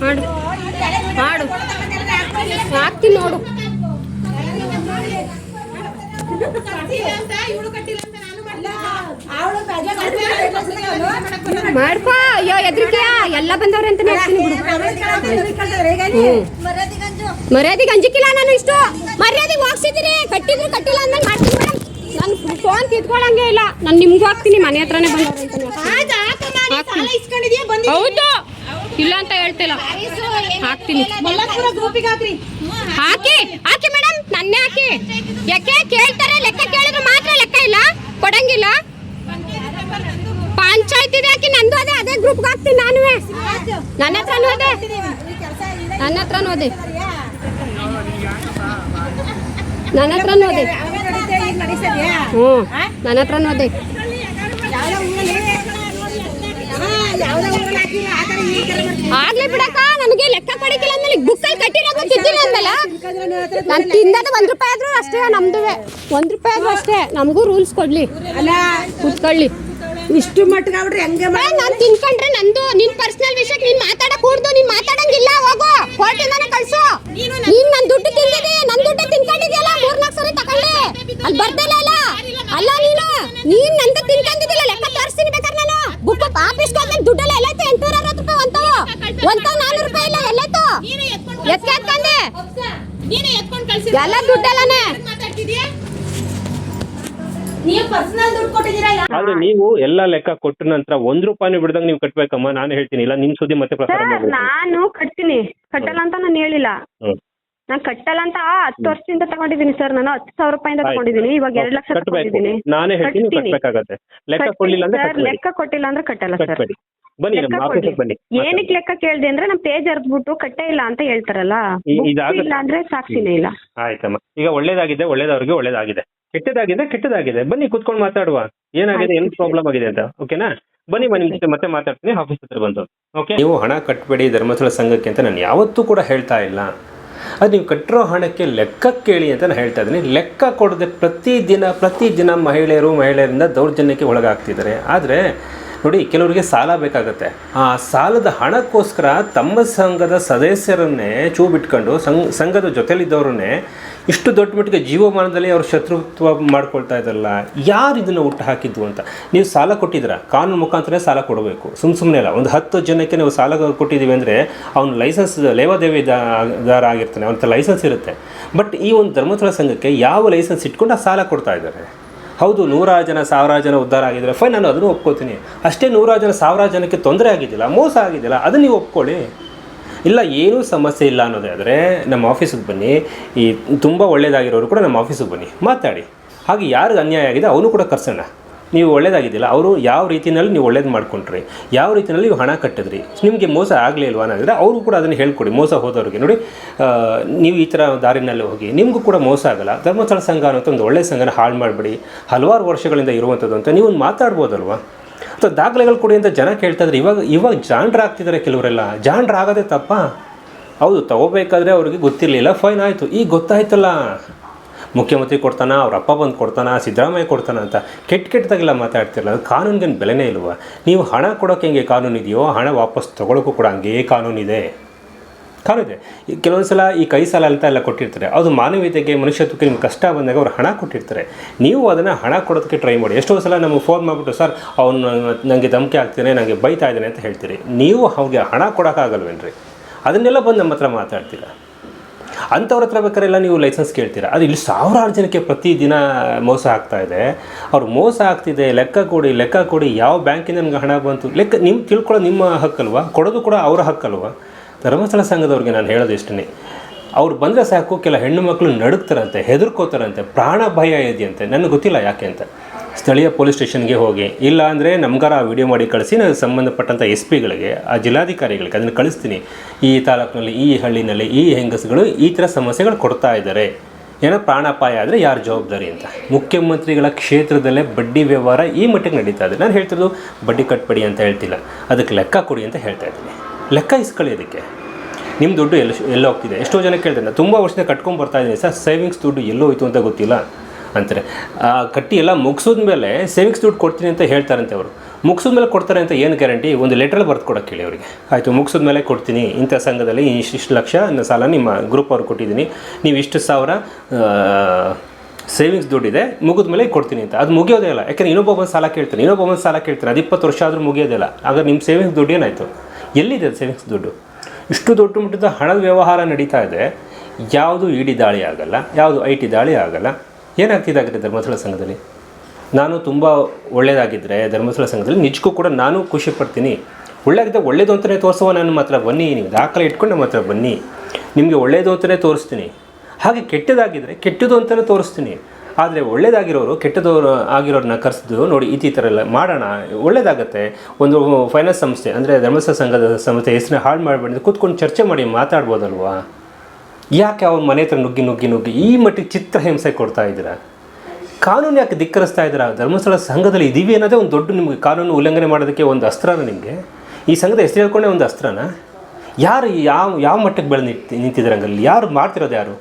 ಮಾಡು. ಮಾಡು. ಹಾಕ್ತೀನಿ ನೋಡು. ಮಾಡ್ಕೋ. ಅಯ್ಯೋ ಎದ್ರಿಕೆಯ ಎಲ್ಲ ಬಂದವ್ರೆ ಅಂತಾನೆ ಹ್ಮ್. ಮರ್ಯಾದೆಗೆ ಅಂಜಿಕಿಲ್ಲ ನಾನು ಇಷ್ಟು. ಮರ್ಯಾದಿಗೆ ಹೋಗ್ಸಿದ್ದೀನಿ ಕಟ್ಟಿದ್ರು ಕಟ್ಟಿಲ್ಲ ಅಂದ್ಮೇಲೆ ಮಾಡ್ತೀನಿ ನಾನು ಫೋನ್ ತಿದ್ಕೊಳಂಗೆ ಇಲ್ಲ. ನಾನು ನಿಮ್ಗೂ ಹಾಕ್ತೀನಿ ಮನೆ ಹತ್ರನೇ ಬಂದವ್ರೆ ಅಂತಾನೆ. ಹೌದು. ಇಲ್ಲ ಅಂತ ಹೇಳ್ತಿಲ್ಲ. ಹಾಕ್ತೀನಿ. ಹಾಕಿ ಹಾಕಿ ಮೇಡಮ್ ನನ್ನೇ ಹಾಕಿ. ಯಾಕೆ ಕೇಳ್ತಾರೆ? ಲೆಕ್ಕ ಕೇಳಿದ್ರೆ ಮಾತ್ರ ಲೆಕ್ಕ ಇಲ್ಲ. ಕೊಡಂಗಿಲ್ಲ. ಪಂಚಾಯತ್ ಇದೆ ಹಾಕಿ ನಂದು ಅದೇ ಅದೇ ಗ್ರೂಪ್ಗೆ ಹಾಕ್ತೀನಿ ನಾನು ನನ್ನ ಹತ್ರನೂ ಅದೇ. ನನ್ನ ಹತ್ರನೂ ಅದೇ. ನನ್ನ ಹತ್ರ ಅದೇ. ಹ್ಞೂ. ನನ್ನ ಹತ್ರನೂ ಅದೇ. ಆಗ್ಲಿ ಬಿಡಕ್ಕ ನನಗೆ ಲೆಕ್ಕ ಪಡಿಕಿಲ್ಲ ಅಂದ್ಮೇಲೆ ಬುಕ್ಕಲ್ಲಿ ಕಟ್ಟಿರೋದು ತಿದ್ದಿಲ್ಲ ಅಂದಲ್ಲ ನಾನು ತಿಂದದ ಒಂದ್ ರೂಪಾಯಿ ಆದ್ರೂ ಅಷ್ಟೇ ನಮ್ದುವೆ. ಒಂದ್ ರೂಪಾಯಿ ಆದ್ರೂ ಅಷ್ಟೇ ನಮಗೂ ರೂಲ್ಸ್ ಕೊಡ್ಲಿ. ಅಲ್ಲ ಕುತ್ಕೊಳ್ಳಿ. ಇಷ್ಟು ಮಟ್ಟಿಗೆ ಅವ್ರಿ ಹೆಂಗೆ ನಾನು ತಿನ್ಕೊಂಡ್ರೆ ನಂದು ನಿನ್ ಪರ್ಸನಲ್ ವಿಷಯಕ್ಕೆ ನೀನ್ ಮಾತಾಡಕ್ ಕೂಡ್ದು ನೀನ್ ಮಾತಾಡಂಗಿಲ್ಲ ಹೋಗು. ಕೋರ್ಟಿಂದಾನೆ ಕಳ್ಸು. ನೀನ್ ನನ್ ದುಡ್ಡು ತಿಂದಿದೆ ನನ್ ದುಡ್ಡು ತಿನ್ಕೊಂಡಿದ್ಯಲ್ಲ ಮೂರ್ನಾಲ್ಕು ಸರಿ ತಗೊಂಡೆ ಅಲ್ಲಿ ಬರ್ದಲ್ಲ ಅಲ್ಲ. ಅಲ್ಲ ನೀನು ನೀನ್ ನಂದ ತಿನ್ಕೊಂಡಿದ್ದಿಲ್ಲ ಲೆಕ್ಕ ತೋರಿಸ್ತೀನಿ ಬೇಕಾದ್ರೆ ನಾನು. ಬುಕ್ ದುಡ್ಡೆಲ್ಲ ಎಲ್ಲೈತೆ ಎಂಟುನೂರ ಅರವತ್ತು ರೂಪಾಯಿ ಒಂತಾವು ಒಂತಾವ್ ನಾನೂರು ರೂಪಾಯಿ ಇಲ್ಲ ಎಲ್ಲೈತು ಎತ್ಕೆ ಎತ್ಕೊಂಡೆ ನೀನೇ ಎತ್ಕೊಂಡ್ ಕಳ್ಸಿ. ಎಲ್ಲ ದುಡ್ಡೆಲ್ಲನೆ. ಆದ್ರೆ ನೀವು ಎಲ್ಲಾ ಲೆಕ್ಕ ಕೊಟ್ಟ ನಂತರ ಒಂದ್ ರೂಪಾಯಿ ಬಿಡ್ದಂಗ್ ನೀವು ಕಟ್ಬೇಕಮ್ಮ. ನಾನು ಹೇಳ್ತೀನಿ. ಇಲ್ಲ ನಿಮ್ ಸುದ್ದಿ ಮತ್ತೆ ಪ್ರಸಾರ ಸರ್ ನಾನು ಕಟ್ತೀನಿ. ಕಟ್ಟಲ್ಲ ಅಂತ ನಾನು ಹೇಳಿಲ್ಲ. ಹ್ಮ್. ನಾನು ಕಟ್ಟಲ್ಲ ಅಂತ ಹತ್ತು ವರ್ಷದಿಂದ ತಗೊಂಡಿದ್ದೀನಿ ಸರ್ ನಾನು. ಹತ್ತು ಸಾವಿರ ರೂಪಾಯಿಂದ ತಗೊಂಡಿದ್ದೀನಿ. ಇವಾಗ ಎರಡು ಲಕ್ಷ ತಗೊಂಡಿದ್ದೀನಿ. ನಾನೇ ಹೇಳ್ತೀನಿ ನೀವು ಕಟ್ತೀನಿ. ಕಟ್ಬೇಕಾಗತ್ತೆ. ಲೆಕ್ಕ ಕೊಡ್ಲಿಲ್ಲ ಅಂದ್ರೆ ಸರ್, ಕಟ್ಬೇಡಿ. ಲೆಕ್ಕ ಕೊಟ್ಟಿಲ್ಲ ಅಂದ್ರೆ ಕಟ್ಟಲ್ಲ ಸರ್ ಕಟ್ಬೇಡಿ. ಬನ್ನಿ ಲೆಕ್ಕ ನಮ್ಮ ಕೊಡಿ. ಆಫೀಸಿಗೆ ಬನ್ನಿ. ಏನಕ್ಕೆ ಲೆಕ್ಕ ಕೇಳಿದೆ ಅಂದ್ರೆ ನಮ್ ಪೇಜ್ ಅರ್ದ್ಬಿಟ್ಟು ಕಟ್ಟೇ ಇಲ್ಲ ಅಂತ ಹೇಳ್ತಾರಲ್ಲ. ಈ- Books ಇದಾಗುತ್ತೆ. ಇಲ್ಲ ಅಂದ್ರೆ ಸಾಕ್ಷಿನೇ ಇಲ್ಲ. ಆಯ್ತಮ್ಮ. ಈಗ ಒಳ್ಳೇದಾಗಿದೆ ಒಳ್ಳೇದವ್ರಿಗೆ ಒಳ್ಳೇದಾಗಿದೆ. ಕೆಟ್ಟದಾಗಿದೆ ಕೆಟ್ಟದಾಗಿದೆ. ಬನ್ನಿ ಕುತ್ಕೊಂಡು ಮಾತಾಡುವ. ಏನಾಗಿದೆ ಏನು ಪ್ರಾಬ್ಲಮ್ ಆಗಿದೆ ಅಂತ ಓಕೆನಾ ಬನ್ನಿ ಬನ್ನಿ ನಿಮ್ ಜೊತೆ ಮತ್ತೆ ಮಾತಾಡ್ತೀನಿ. ಆಫೀಸ್ ಹತ್ರ ಬಂದು ಓಕೆ ನೀವು ಹಣ ಕಟ್ಟಬೇಡಿ ಧರ್ಮಸ್ಥಳ ಸಂಘಕ್ಕೆ ಅಂತ ನಾನು ಯಾವತ್ತೂ ಕೂಡ ಹೇಳ್ತಾ ಇಲ್ಲ. ಅದು ನೀವು ಕಟ್ಟಿರೋ ಹಣಕ್ಕೆ ಲೆಕ್ಕ ಕೇಳಿ ಅಂತ ನಾನು ಹೇಳ್ತಾ ಇದ್ದೀನಿ. ಲೆಕ್ಕ ಕೊಡದೆ ಪ್ರತಿದಿನ ಪ್ರತಿದಿನ ಮಹಿಳೆಯರು, ಮಹಿಳೆಯರಿಂದ ದೌರ್ಜನ್ಯಕ್ಕೆ ಒಳಗಾಗ್ತಿದ್ದಾರೆ. ಆದರೆ ನೋಡಿ, ಕೆಲವರಿಗೆ ಸಾಲ ಬೇಕಾಗುತ್ತೆ. ಆ ಸಾಲದ ಹಣಕ್ಕೋಸ್ಕರ ತಮ್ಮ ಸಂಘದ ಸದಸ್ಯರನ್ನೇ ಚೂ ಬಿಟ್ಕೊಂಡು ಸಂಘ, ಸಂಘದ ಜೊತೆಲಿದ್ದವ್ರನ್ನೇ ಇಷ್ಟು ದೊಡ್ಡ ಮಟ್ಟಿಗೆ ಜೀವಮಾನದಲ್ಲಿ ಅವರು ಶತ್ರುತ್ವ ಮಾಡ್ಕೊಳ್ತಾ ಇದ್ದಾರಲ್ಲ, ಯಾರು ಇದನ್ನು ಹುಟ್ಟು ಹಾಕಿದ್ದು ಅಂತ? ನೀವು ಸಾಲ ಕೊಟ್ಟಿದ್ದೀರ? ಕಾನೂನು ಮುಖಾಂತರ ಸಾಲ ಕೊಡಬೇಕು. ಸುಮ್ಮ ಸುಮ್ಮನೆ ಅಲ್ಲ, ಒಂದು ಹತ್ತು ಜನಕ್ಕೆ ನೀವು ಸಾಲ ಕೊಟ್ಟಿದ್ದೀವಿ ಅಂದರೆ ಅವ್ನು ಲೈಸೆನ್ಸ್ ಲೇವಾದೇವಿದಾರ ಆಗಿರ್ತಾನೆ ಅವನ ಲೈಸೆನ್ಸ್ ಇರುತ್ತೆ. ಬಟ್ ಈ ಒಂದು ಧರ್ಮಸ್ಥಳ ಸಂಘಕ್ಕೆ ಯಾವ ಲೈಸೆನ್ಸ್ ಇಟ್ಕೊಂಡು ಆ ಸಾಲ ಕೊಡ್ತಾ ಇದ್ದಾರೆ? ಹೌದು ನೂರಾರು ಜನ ಸಾವಿರಾರು ಜನ ಉದ್ಧಾರ ಆಗಿದ್ದಾರೆ ಫೈನ್ ನಾನು ಅದನ್ನು ಒಪ್ಕೋತೀನಿ. ಅಷ್ಟೇ ನೂರಾರು ಜನ ಸಾವಿರಾರು ಜನಕ್ಕೆ ತೊಂದರೆ ಆಗಿದ್ದಿಲ್ಲ, ಮೋಸ ಆಗಿದ್ದಿಲ್ಲ ಅದನ್ನು ನೀವು ಒಪ್ಕೊಳ್ಳಿ. ಇಲ್ಲ, ಏನೂ ಸಮಸ್ಯೆ ಇಲ್ಲ ಅನ್ನೋದೇ ಆದರೆ ನಮ್ಮ ಆಫೀಸಿಗೆ ಬನ್ನಿ, ಈ ತುಂಬ ಒಳ್ಳೆಯದಾಗಿರೋರು ಕೂಡ ನಮ್ಮ ಆಫೀಸಿಗೆ ಬನ್ನಿ, ಮಾತಾಡಿ. ಹಾಗೆ ಯಾರಿಗೆ ಅನ್ಯಾಯ ಆಗಿದೆ, ಅವನು ಕೂಡ ಕರ್ಸೋಣ. ನೀವು ಒಳ್ಳೇದಾಗಿದ್ದಿಲ್ಲ, ಅವರು ಯಾವ ರೀತಿಯಲ್ಲಿ ನೀವು ಒಳ್ಳೇದು ಮಾಡ್ಕೊಂಡ್ರಿ, ಯಾವ ರೀತಿಯಲ್ಲಿ ನೀವು ಹಣ ಕಟ್ಟಿದ್ರಿ, ನಿಮಗೆ ಮೋಸ ಆಗಲೇ ಇಲ್ವಾ ಅನ್ನೋದ್ರೆ ಅವರು ಕೂಡ ಅದನ್ನು ಹೇಳ್ಕೊಡಿ, ಮೋಸ ಹೋದವ್ರಿಗೆ. ನೋಡಿ ನೀವು ಈ ಥರ ದಾರಿನಲ್ಲಿ ಹೋಗಿ, ನಿಮಗೂ ಕೂಡ ಮೋಸ ಆಗಲ್ಲ, ಧರ್ಮಸ್ಥಳ ಸಂಘ ಅನ್ನೋಂಥ ಒಂದು ಒಳ್ಳೆಯ ಸಂಘನ ಹಾಳು ಮಾಡಬೇಡಿ, ಹಲವಾರು ವರ್ಷಗಳಿಂದ ಇರುವಂಥದ್ದು ಅಂತ ನೀವು ಮಾತಾಡ್ಬೋದಲ್ವಾ? ಅಥವಾ ದಾಖಲೆಗಳು ಕೊಡಿ ಅಂತ ಜನ ಕೇಳ್ತಾ ಇದ್ರೆ ಇವಾಗ ಇವಾಗ ಜಾಣ್ರಾಗ್ತಿದ್ದಾರೆ ಕೆಲವರೆಲ್ಲ. ಜಾಣ್ರಾಗದೆ ತಪ್ಪ? ಹೌದು, ತಗೋಬೇಕಾದ್ರೆ ಅವ್ರಿಗೆ ಗೊತ್ತಿರಲಿಲ್ಲ, ಫೈನ್ ಆಯಿತು. ಈಗ ಗೊತ್ತಾಯ್ತಲ್ಲ. ಮುಖ್ಯಮಂತ್ರಿ ಕೊಡ್ತಾನ, ಅವ್ರ ಅಪ್ಪ ಬಂದು ಕೊಡ್ತಾನ, ಸಿದ್ದರಾಮಯ್ಯ ಕೊಡ್ತಾನ ಅಂತ ಕೆಟ್ಟ ಕೆಟ್ಟದಾಗೆಲ್ಲ ಮಾತಾಡ್ತಿರಲ್ಲ, ಅದು ಕಾನೂನಿಗೇನು ಬೆಲೆನೇ ಇಲ್ವಾ? ನೀವು ಹಣ ಕೊಡೋಕೆ ಹೆಂಗೆ ಕಾನೂನು ಇದೆಯೋ ಹಣ ವಾಪಸ್ ತೊಗೊಳಕ್ಕೂ ಕೂಡ ಹಂಗೆ ಕಾನೂನಿದೆ. ಕಾನೂನಿದೆ. ಕೆಲವೊಂದು ಸಲ ಈ ಕೈ ಸಾಲ ಅಂತ ಎಲ್ಲ ಕೊಟ್ಟಿರ್ತಾರೆ. ಅದು ಮಾನವೀಯತೆಗೆ, ಮನುಷ್ಯತ್ವಕ್ಕೆ ನಿಮ್ಗೆ ಕಷ್ಟ ಬಂದಾಗ ಅವ್ರು ಹಣ ಕೊಟ್ಟಿರ್ತಾರೆ. ನೀವು ಅದನ್ನು ಹಣ ಕೊಡೋದಕ್ಕೆ ಟ್ರೈ ಮಾಡಿ. ಎಷ್ಟೋ ಸಲ ನಮಗೆ ಫೋನ್ ಮಾಡಿಬಿಟ್ಟು, ಸರ್, ಅವನು ನನಗೆ ಧಮಕಿ ಆಗ್ತಾನೆ ನನಗೆ ಬೈತಾ ಇದ್ದಾನೆ ಅಂತ ಹೇಳ್ತೀರಿ. ನೀವು ಅವ್ರಿಗೆ ಹಣ ಕೊಡೋಕ್ಕಾಗಲ್ವೇನ್ರಿ? ಅದನ್ನೆಲ್ಲ ಬಂದು ನಮ್ಮ ಹತ್ರ ಮಾತಾಡ್ತೀರಾ? ಅಂಥವ್ರ ಹತ್ರ ಬೇಕಾರೆಲ್ಲ ನೀವು ಲೈಸೆನ್ಸ್ ಕೇಳ್ತೀರಾ? ಅದು ಇಲ್ಲಿ ಸಾವಿರಾರು ಜನಕ್ಕೆ ಪ್ರತಿದಿನ ಮೋಸ ಆಗ್ತಾ ಇದೆ. ಅವ್ರು ಮೋಸ ಆಗ್ತಿದೆ, ಲೆಕ್ಕ ಕೊಡಿ ಲೆಕ್ಕ ಕೊಡಿ, ಯಾವ ಬ್ಯಾಂಕಿಂದ ನನಗೆ ಹಣ ಬಂತು? ಲೆಕ್ಕ ನಿಮ್ಮ ತಿಳ್ಕೊಳ್ಳೋ ನಿಮ್ಮ ಹಕ್ಕಲ್ವಾ? ಕೊಡೋದು ಕೂಡ ಅವರ ಹಕ್ಕಲ್ವಾ? ಧರ್ಮಸ್ಥಳ ಸಂಘದವ್ರಿಗೆ ನಾನು ಹೇಳೋದು ಇಷ್ಟೇ ಅವ್ರು ಬಂದರೆ ಸಾಕು, ಕೆಲ ಹೆಣ್ಣು ಮಕ್ಕಳು ನಡುಕ್ತಾರಂತೆ ಹೆದರ್ಕೋತಾರಂತೆ, ಪ್ರಾಣ ಭಯ ಇದೆಯಂತೆ. ನನಗೆ ಗೊತ್ತಿಲ್ಲ ಯಾಕೆ ಅಂತ. ಸ್ಥಳೀಯ ಪೊಲೀಸ್ ಸ್ಟೇಷನ್ಗೆ ಹೋಗಿ. ಇಲ್ಲ ಅಂದರೆ ನಮ್ಗಾರ ಆ ವಿಡಿಯೋ ಮಾಡಿ ಕಳಿಸಿ, ನಾನು ಸಂಬಂಧಪಟ್ಟಂಥ ಎಸ್ ಪಿಗಳಿಗೆ, ಆ ಜಿಲ್ಲಾಧಿಕಾರಿಗಳಿಗೆ ಅದನ್ನು ಕಳಿಸ್ತೀನಿ. ಈ ತಾಲೂಕಿನಲ್ಲಿ, ಈ ಹಳ್ಳಿನಲ್ಲಿ, ಈ ಹೆಂಗಸುಗಳು ಈ ಥರ ಸಮಸ್ಯೆಗಳು ಕೊಡ್ತಾ ಇದ್ದಾರೆ. ಏನೋ ಪ್ರಾಣಾಪಾಯ ಆದರೆ ಯಾರು ಜವಾಬ್ದಾರಿ ಅಂತ. ಮುಖ್ಯಮಂತ್ರಿಗಳ ಕ್ಷೇತ್ರದಲ್ಲೇ ಬಡ್ಡಿ ವ್ಯವಹಾರ ಈ ಮಟ್ಟಿಗೆ ನಡೀತಾ ಇದೆ. ನಾನು ಹೇಳ್ತಿರೋದು ಬಡ್ಡಿ ಕಟ್ಬೇಡಿ ಅಂತ ಹೇಳ್ತಿಲ್ಲ. ಅದಕ್ಕೆ ಲೆಕ್ಕ ಕೊಡಿ ಅಂತ ಹೇಳ್ತಾ ಇದ್ದೀನಿ. ಲೆಕ್ಕ ಇಸ್ಕೊಳ್ಳಿ ಅದಕ್ಕೆ. ನಿಮ್ಮ ದುಡ್ಡು ಎಲ್ಲ ಎಲ್ಲ ಹೋಗ್ತಿದೆ? ಎಷ್ಟೋ ಜನ ಕೇಳ್ತಾರೆ ನಾನು ತುಂಬ ವರ್ಷದಿಂದ ಕಟ್ಕೊಂಡು ಬರ್ತಾ ಇದ್ದೀನಿ ಸರ್ ಸೇವಿಂಗ್ಸ್ ದುಡ್ಡು ಎಲ್ಲೋ ಹೋಯ್ತು ಅಂತ ಗೊತ್ತಿಲ್ಲ. ಅಂತಾರೆ. ಆ, ಕಟ್ಟಿ ಎಲ್ಲ ಮುಗಿಸಿದ ಮೇಲೆ ಸೇವಿಂಗ್ಸ್ ದುಡ್ಡು ಕೊಡ್ತೀನಿ ಅಂತ ಹೇಳ್ತಾರಂತೆ ಅವರು. ಮುಗಿಸಿದ ಮೇಲೆ ಕೊಡ್ತಾರೆ ಅಂತ ಏನು ಗ್ಯಾರಂಟಿ ಒಂದು ಲೆಟ್ರಲ್ಲಿ ಬರ್ದು ಕೊಡೋಕೆ ಹೇಳಿ ಅವರಿಗೆ. ಆಯಿತು ಮುಗಿಸಿದ ಮೇಲೆ ಕೊಡ್ತೀನಿ. ಇಂಥ ಸಂಘದಲ್ಲಿ ಇಷ್ಟು ಲಕ್ಷ ಸಾಲ ನಿಮ್ಮ ಗ್ರೂಪ್ ಅವ್ರಿಗೆ ಕೊಟ್ಟಿದ್ದೀನಿ. ನೀವು ಇಷ್ಟು ಸಾವಿರ ಸೇವಿಂಗ್ಸ್ ದುಡ್ಡಿದೆ ಮುಗಿದ ಮೇಲೆ ಕೊಡ್ತೀನಿ ಅಂತ. ಅದು ಮುಗಿಯೋದೇ ಇಲ್ಲ. ಯಾಕಂದ್ರೆ ಇನ್ನೊಬ್ಬ ಸಾಲ ಕೇಳ್ತಾನೆ. ಇನ್ನೊಬ್ಬ ಸಾಲ ಕೇಳ್ತಾನೆ. ಅದು ಇಪ್ಪತ್ತು ವರ್ಷ ಆದರೂ ಮುಗಿಯೋದೇ ಇಲ್ಲ. ಆಗ ನಿಮ್ಮ ಸೇವಿಂಗ್ಸ್ ದುಡ್ಡು ಏನಾಯಿತು? ಎಲ್ಲಿದೆ ಸೇವಿಂಗ್ಸ್ ದುಡ್ಡು? ಇಷ್ಟು ದೊಡ್ಡ ಮಟ್ಟದ ಹಣದ ವ್ಯವಹಾರ ನಡೀತಾ ಇದೆ. ಯಾವುದು ಇಡಿ ದಾಳಿ ಆಗಲ್ಲ ಯಾವುದು ಐ ಟಿ ದಾಳಿ ಆಗಲ್ಲ ಏನಾಗ್ತಿದ್ದಾಗಿದೆ ಧರ್ಮಸ್ಥಳ ಸಂಘದಲ್ಲಿ? ನಾನು ತುಂಬ ಒಳ್ಳೆಯದಾಗಿದ್ದರೆ ಧರ್ಮಸ್ಥಳ ಸಂಘದಲ್ಲಿ ನಿಜಕ್ಕೂ ಕೂಡ ನಾನು ಖುಷಿ ಪಡ್ತೀನಿ. ಒಳ್ಳೆಯಾಗಿದ್ದೆ ಒಳ್ಳೇದು ಅಂತಲೇ ತೋರಿಸುವ ನಾನು ಮಾತ್ರ ಬನ್ನಿ, ನೀವು ದಾಖಲೆ ಇಟ್ಕೊಂಡು ನಮ್ಮ ಹತ್ರ ಬನ್ನಿ. ನಿಮಗೆ ಒಳ್ಳೆಯದು ಅಂತಲೇ ತೋರಿಸ್ತೀನಿ. ಹಾಗೆ ಕೆಟ್ಟದಾಗಿದ್ದರೆ ಕೆಟ್ಟದು ಅಂತಲೇ ತೋರಿಸ್ತೀನಿ. ಆದರೆ ಒಳ್ಳೇದಾಗಿರೋರು ಕೆಟ್ಟದವರು ಆಗಿರೋರನ್ನ ಕರೆಸಿದ್ದು ನೋಡಿ, ಈ ಥರ ಎಲ್ಲ ಮಾಡೋಣ. ಒಳ್ಳೇದಾಗತ್ತೆ. ಒಂದು ಫೈನಾನ್ಸ್ ಸಂಸ್ಥೆ, ಅಂದರೆ ಧರ್ಮಸ್ಥಳ ಸಂಘದ ಸಂಸ್ಥೆ ಹೆಸರನ್ನ ಹಾಳು ಮಾಡಬೇಡಿ ಕೂತ್ಕೊಂಡು ಚರ್ಚೆ ಮಾಡಿ ಮಾತಾಡ್ಬೋದಲ್ವಾ? ಯಾಕೆ ಅವ್ರ ಮನೆ ಹತ್ರ ನುಗ್ಗಿ ನುಗ್ಗಿ ನುಗ್ಗಿ ಈ ಮಟ್ಟಿಗೆ ಚಿತ್ರಹಿಂಸೆ ಕೊಡ್ತಾ ಇದ್ದೀರಾ? ಕಾನೂನು ಯಾಕೆ ಧಿಕ್ಕರಿಸ್ತಾ ಇದ್ದೀರಾ? ಧರ್ಮಸ್ಥಳ ಸಂಘದಲ್ಲಿ ಇದೀವಿ ಅನ್ನೋದೇ ಒಂದು ದೊಡ್ಡ ನಿಮಗೆ ಕಾನೂನು ಉಲ್ಲಂಘನೆ ಮಾಡೋದಕ್ಕೆ ಒಂದು ಅಸ್ತ್ರನ ನಿಮಗೆ? ಈ ಸಂಘದ ಹೆಸರು ಹೇಳ್ಕೊಂಡೆ ಒಂದು ಅಸ್ತ್ರನ? ಯಾರು ಯಾವ ಯಾವ ಮಟ್ಟಕ್ಕೆ ಬೆಳೆದು ನಿಂತಿ, ನಿಂತಿದ್ದಾರೆ ಹಂಗಲ್ಲಿ? ಯಾರು ಮಾಡ್ತಿರೋದು ಯಾರು?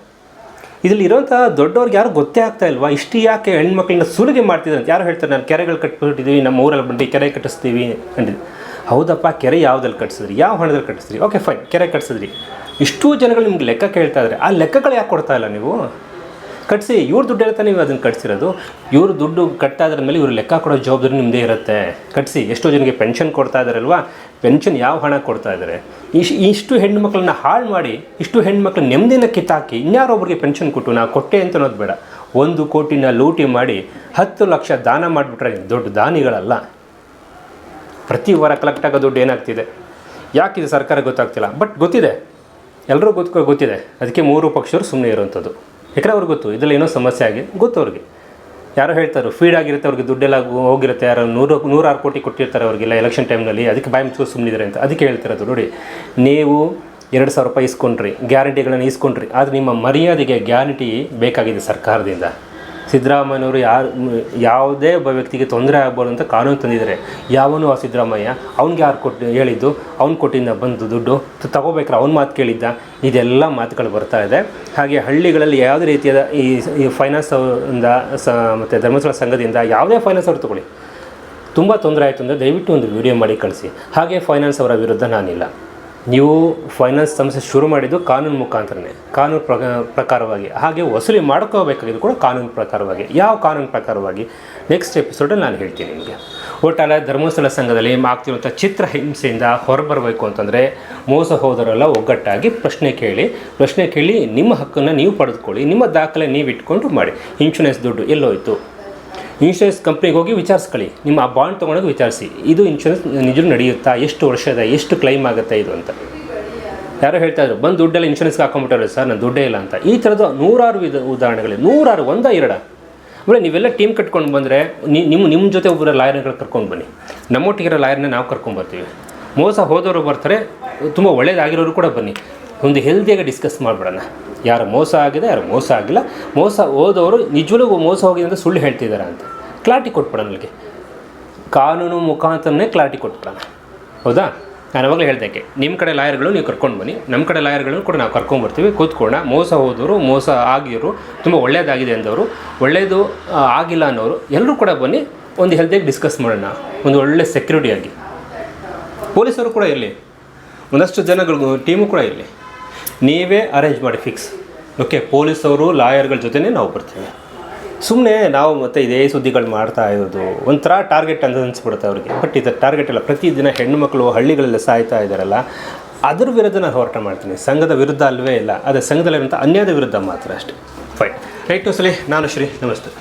ಇದರಲ್ಲಿ ಇರೋಂಥ ದೊಡ್ಡವ್ರಿಗೆ ಯಾರು ಗೊತ್ತೇ ಆಗ್ತಾ ಇಲ್ವಾ? ಇಷ್ಟು ಯಾಕೆ ಹೆಣ್ಮಕ್ಳನ್ನ ಸುಲಿಗೆ ಮಾಡ್ತಿದ್ದಾರೆ ಅಂತ? ಯಾರು ಹೇಳ್ತಾರೆ, ನಾನು ಕೆರೆಗಳು ಕಟ್ಬಿಟ್ಟಿದ್ದೀವಿ ನಮ್ಮ ಊರಲ್ಲಿ ಬಂದು ಕೆರೆ ಕಟ್ಟಿಸ್ತೀವಿ ಅಂದಿದ್ದು. ಹೌದಪ್ಪ, ಕೆರೆ ಯಾವ್ದಲ್ಲಿ ಕಟ್ಟಿಸಿದ್ರಿ? ಯಾವ ಹಣದಲ್ಲಿ ಕಟ್ಟಿಸಿದ್ರಿ? ಓಕೆ ಫೈನ್ ಕೆರೆ ಕಟ್ಟಿಸಿದ್ರಿ. ಇಷ್ಟೂ ಜನಗಳು ನಿಮ್ಗೆ ಲೆಕ್ಕ ಕೇಳ್ತಾ ಇದ್ದಾರೆ ಆ ಲೆಕ್ಕಗಳು ಯಾಕೆ ಕೊಡ್ತಾ ಇಲ್ಲ ನೀವು? ಕಟ್ಸಿ, ಇವ್ರ ದುಡ್ಡು ಹೇಳ್ತಾ ನೀವು ಅದನ್ನು ಕಟ್ಸಿರೋದು. ಇವ್ರ ದುಡ್ಡು ಕಟ್ಟಾದ್ರ ಮೇಲೆ ಇವ್ರು ಲೆಕ್ಕ ಕೊಡೋ ಜವಾಬ್ದಾರಿ ನಿಮ್ಮದೇ ಇರುತ್ತೆ. ಕಟ್ಸಿ, ಎಷ್ಟೋ ಜನಕ್ಕೆ ಪೆನ್ಷನ್ ಕೊಡ್ತಾ ಇದ್ದಾರಲ್ವಾ ಪೆನ್ಷನ್ ಯಾವ ಹಣ ಕೊಡ್ತಾ ಇದ್ದಾರೆ ಇಶ್, ಇಷ್ಟು ಹೆಣ್ಣು ಮಕ್ಕಳನ್ನ ಹಾಳು ಮಾಡಿ, ಇಷ್ಟು ಹೆಣ್ಮಕ್ಳು ನೆಮ್ಮದಿನ ಕಿತ್ತಾಕಿ ಇನ್ಯಾರೊಬ್ರಿಗೆ ಪೆನ್ಷನ್ ಕೊಟ್ಟು ನಾವು ಕೊಟ್ಟೆ ಅಂತ ಅನ್ನೋದು ಬೇಡ. ಒಂದು ಕೋಟಿನ ಲೂಟಿ ಮಾಡಿ ಹತ್ತು ಲಕ್ಷ ದಾನ ಮಾಡಿಬಿಟ್ರೆ ದೊಡ್ಡ ದಾನಿಗಳಲ್ಲ. ಪ್ರತಿ ವಾರ ಕಲೆಕ್ಟ್ ಆಗೋ ದುಡ್ಡು ಏನಾಗ್ತಿದೆ? ಯಾಕಿದೆ ಸರ್ಕಾರ ಗೊತ್ತಾಗ್ತಿಲ್ಲ? ಬಟ್ ಗೊತ್ತಿದೆ. ಎಲ್ಲರೂ ಗೊತ್ತು ಗೊತ್ತಿದೆ. ಅದಕ್ಕೆ ಮೂರು ಪಕ್ಷರು ಸುಮ್ಮನೆ ಇರುವಂಥದ್ದು. ಯಾಕಂದ್ರೆ ಅವ್ರಿಗೆ ಗೊತ್ತು, ಇದರಲ್ಲಿ ಏನೋ ಸಮಸ್ಯೆ ಆಗಿ ಗೊತ್ತು ಅವ್ರಿಗೆ. ಯಾರೋ ಹೇಳ್ತಾರೆ ಫೀಡ್ ಆಗಿರುತ್ತೆ, ಅವ್ರಿಗೆ ದುಡ್ಡೆಲ್ಲ ಹೋಗಿರುತ್ತೆ, ಯಾರೋ ನೂರು, ನೂರಾರು ಕೋಟಿ ಕೊಟ್ಟಿರ್ತಾರೆ ಅವ್ರಿಗೆಲ್ಲ ಎಲೆಕ್ಷನ್ ಟೈಮ್ನಲ್ಲಿ ಅದಕ್ಕೆ ಬಾಯಿ ಮುಚ್ಕೊಂಡು ಸುಮ್ಮನಿದ್ದಾರೆ ಅಂತ. ಅದಕ್ಕೆ ಹೇಳ್ತಿರೋದು ನೋಡಿ, ನೀವು ಎರಡು ಸಾವಿರ ರೂಪಾಯಿ ಇಸ್ಕೊಂಡ್ರಿ ಗ್ಯಾರಂಟಿಗಳನ್ನು ಇಸ್ಕೊಂಡ್ರಿ ಆದರೆ ನಿಮ್ಮ ಮರ್ಯಾದೆಗೆ ಗ್ಯಾರಂಟಿ ಬೇಕಾಗಿದೆ ಸರ್ಕಾರದಿಂದ. ಸಿದ್ದರಾಮಯ್ಯನವರು ಯಾರು ಯಾವುದೇ ಒಬ್ಬ ವ್ಯಕ್ತಿಗೆ ತೊಂದರೆ ಆಗ್ಬೋದು ಅಂತ ಕಾನೂನು ತಂದಿದ್ದಾರೆ. ಯಾವನು ಆ ಸಿದ್ದರಾಮಯ್ಯ? ಅವ್ನಿಗೆ ಯಾರು ಕೊಟ್ಟು ಹೇಳಿದ್ದು? ಅವ್ನು ಕೊಟ್ಟಿದ್ದ ಬಂದು ದುಡ್ಡು? ತಗೋಬೇಕಾರೆ, ಅವ್ನ ಮಾತು ಕೇಳಿದ್ದ? ಇದೆಲ್ಲ ಮಾತುಗಳು ಬರ್ತಾ ಇದೆ. ಹಾಗೆ ಹಳ್ಳಿಗಳಲ್ಲಿ ಯಾವುದೇ ರೀತಿಯಾದ ಈ ಈ ಫೈನಾನ್ಸ್ ಇಂದ ಸ ಮತ್ತು ಧರ್ಮಸ್ಥಳ ಸಂಘದಿಂದ ಯಾವುದೇ ಫೈನಾನ್ಸ್ ಅವ್ರು ತಗೊಳ್ಳಿ. ತುಂಬ ತೊಂದರೆ ಆಯಿತು ಅಂದರೆ ದಯವಿಟ್ಟು ಒಂದು ವಿಡಿಯೋ ಮಾಡಿ ಕಳಿಸಿ. ಹಾಗೆ ಫೈನಾನ್ಸ್ ಅವರ ವಿರುದ್ಧ ನಾನಿಲ್ಲ. ನೀವು ಫೈನಾನ್ಸ್ ಸಂಸ್ಥೆ ಶುರು ಮಾಡಿದ್ದು ಕಾನೂನು ಮುಖಾಂತರನೇ, ಕಾನೂನು ಪ್ರ ಪ್ರಕಾರವಾಗಿ. ಹಾಗೆ ವಸೂಲಿ ಮಾಡ್ಕೋಬೇಕಾಗಿದ್ದು ಕೂಡ ಕಾನೂನು ಪ್ರಕಾರವಾಗಿ. ಯಾವ ಕಾನೂನು ಪ್ರಕಾರವಾಗಿ? ನೆಕ್ಸ್ಟ್ ಎಪಿಸೋಡಲ್ಲಿ ನಾನು ಹೇಳ್ತೀನಿ ನಿಮಗೆ. ಒಟ್ಟಾರೆ ಧರ್ಮಸ್ಥಳ ಸಂಘದಲ್ಲಿ ಆಗ್ತಿರುವಂಥ ಚಿತ್ರಹಿಂಸೆಯಿಂದ ಹೊರಬರಬೇಕು ಅಂತಂದರೆ ಮೋಸ ಹೋದರೆಲ್ಲ ಒಗ್ಗಟ್ಟಾಗಿ ಪ್ರಶ್ನೆ ಕೇಳಿ ಪ್ರಶ್ನೆ ಕೇಳಿ ನಿಮ್ಮ ಹಕ್ಕನ್ನು ನೀವು ಪಡೆದುಕೊಳ್ಳಿ, ನಿಮ್ಮ ದಾಖಲೆ ನೀವು ಇಟ್ಕೊಂಡು ಮಾಡಿ. ಇನ್ಶೂರೆನ್ಸ್ ದುಡ್ಡು ಎಲ್ಲೋಯ್ತು. ಇನ್ಶೂರೆನ್ಸ್ ಕಂಪ್ನಿಗೆ ಹೋಗಿ ವಿಚಾರಿಸ್ಕೊಳ್ಳಿ. ನಿಮ್ಮ ಆ ಬಾಂಡ್ ತೊಗೊಳೋದು ವಿಚಾರಿಸಿ. ಇದು ಇನ್ಶೂರೆನ್ಸ್ ನಿಜ ನಡೆಯುತ್ತಾ? ಎಷ್ಟು ವರ್ಷದ, ಎಷ್ಟು ಕ್ಲೈಮ್ ಆಗುತ್ತೆ ಇದು ಅಂತ. ಯಾರೋ ಹೇಳ್ತಾ ಇದ್ರು, ಬಂದು ದುಡ್ಡೆಲ್ಲ ಇನ್ಶೂರೆನ್ಸ್ಗೆ ಹಾಕೊಂಡ್ಬಿಟ್ಟಾರೆ ಸರ್ ನಾನು ದುಡ್ಡೇ ಇಲ್ಲ ಅಂತ. ಈ ಥರದ ನೂರಾರು ವಿಧ ಉದಾಹರಣೆಗಳು, ನೂರಾರು, ಒಂದ, ಎರಡ. ಅಂದರೆ ನೀವೆಲ್ಲ ಟೀಮ್ ಕಟ್ಕೊಂಡು ಬಂದರೆ ನಿಮ್ಮ ನಿಮ್ಮ ಜೊತೆ ಒಬ್ಬರ ಲಾಯರ್ಗಳು ಕರ್ಕೊಂಡು ಬನ್ನಿ. ನಮ್ಮೊಟ್ಟಿಗಿರೋ ಲಾಯರ್ನ ನಾವು ಕರ್ಕೊಂಡ್ಬರ್ತೀವಿ ಮೋಸ ಹೋದವರು ಬರ್ತಾರೆ, ತುಂಬ ಒಳ್ಳೇದಾಗಿರೋರು ಕೂಡ ಬನ್ನಿ. ಒಂದು ಹೆಲ್ದಿಯಾಗಿ ಡಿಸ್ಕಸ್ ಮಾಡಿಬಿಡೋಣ. ಯಾರು ಮೋಸ ಆಗಿದೆ, ಯಾರು ಮೋಸ ಆಗಿಲ್ಲ. ಮೋಸ ಹೋದವರು ನಿಜವೂ ಮೋಸ ಹೋಗಿದೆ ಅಂತ ಸುಳ್ಳು ಹೇಳ್ತಿದ್ದಾರೆ ಅಂತ. ಕ್ಲಾಟಿ ಕೊಟ್ಬಿಡ ನನಗೆ ಕಾನೂನು ಮುಖಾಂತರನೇ ಕ್ಲಾಟಿ ಕೊಟ್ಬಿಡೋಣ. ಹೌದಾ? ನಾನು ಅವಾಗಲೇ ಹೇಳ್ದಕ್ಕೆ, ನಿಮ್ಮ ಕಡೆ ಲಾಯರ್ಗಳು ನೀವು ಕರ್ಕೊಂಡು ಬನ್ನಿ. ನಮ್ಮ ಕಡೆ ಲಾಯರ್ಗಳನ್ನು ಕೂಡ ನಾವು ಕರ್ಕೊಂಡ್ಬರ್ತೀವಿ ಕೂತ್ಕೊಳ್ಳೋಣ. ಮೋಸ ಹೋದವರು, ಮೋಸ ಆಗಿರೋರು, ತುಂಬ ಒಳ್ಳೆಯದಾಗಿದೆ ಅಂದವರು ಒಳ್ಳೆಯದು ಆಗಿಲ್ಲ ಅನ್ನೋರು, ಎಲ್ಲರೂ ಕೂಡ ಬನ್ನಿ. ಒಂದು ಹೆಲ್ದಿಯಾಗಿ ಡಿಸ್ಕಸ್ ಮಾಡೋಣ. ಒಂದು ಒಳ್ಳೆ ಸೆಕ್ಯೂರಿಟಿಯಾಗಿ ಪೊಲೀಸರು ಕೂಡ ಇರಲಿ. ಒಂದಷ್ಟು ಜನಗಳು ಟೀಮು ಕೂಡ ಇರಲಿ. ನೀವೇ ಅರೇಂಜ್ ಮಾಡಿ ಫಿಕ್ಸ್ ಓಕೆ ಪೊಲೀಸವರು ಲಾಯರ್ಗಳ ಜೊತೆನೇ ನಾವು ಬರ್ತೀವಿ. ಸುಮ್ಮನೆ ನಾವು ಮತ್ತೆ ಇದೇ ಸುದ್ದಿಗಳು ಮಾಡ್ತಾ ಇರೋದು, ಒಂಥರ ಟಾರ್ಗೆಟ್ ಅಂತ ಅನಿಸ್ಬಿಡುತ್ತೆ ಅವ್ರಿಗೆ. ಬಟ್ ಇದು ಟಾರ್ಗೆಟ್ ಅಲ್ಲ, ಪ್ರತಿದಿನ ಹೆಣ್ಣುಮಕ್ಕಳು ಹಳ್ಳಿಗಳೆಲ್ಲ ಸಾಯ್ತಾ ಇದ್ದಾರಲ್ಲ ಅದ್ರ ವಿರುದ್ಧ ನಾನು ಹೋರಾಟ ಮಾಡ್ತೀನಿ. ಸಂಘದ ವಿರುದ್ಧ ಅಲ್ವೇ ಇಲ್ಲ, ಅದೇ ಸಂಘದಲ್ಲಿರುವಂಥ ಅನ್ಯಾಯದ ವಿರುದ್ಧ ಮಾತ್ರ ಅಷ್ಟೇ. ಫೈನ್ ರೈಟ್ ಸಲಿ ನಾನು ಶ್ರೀ, ನಮಸ್ತೆ.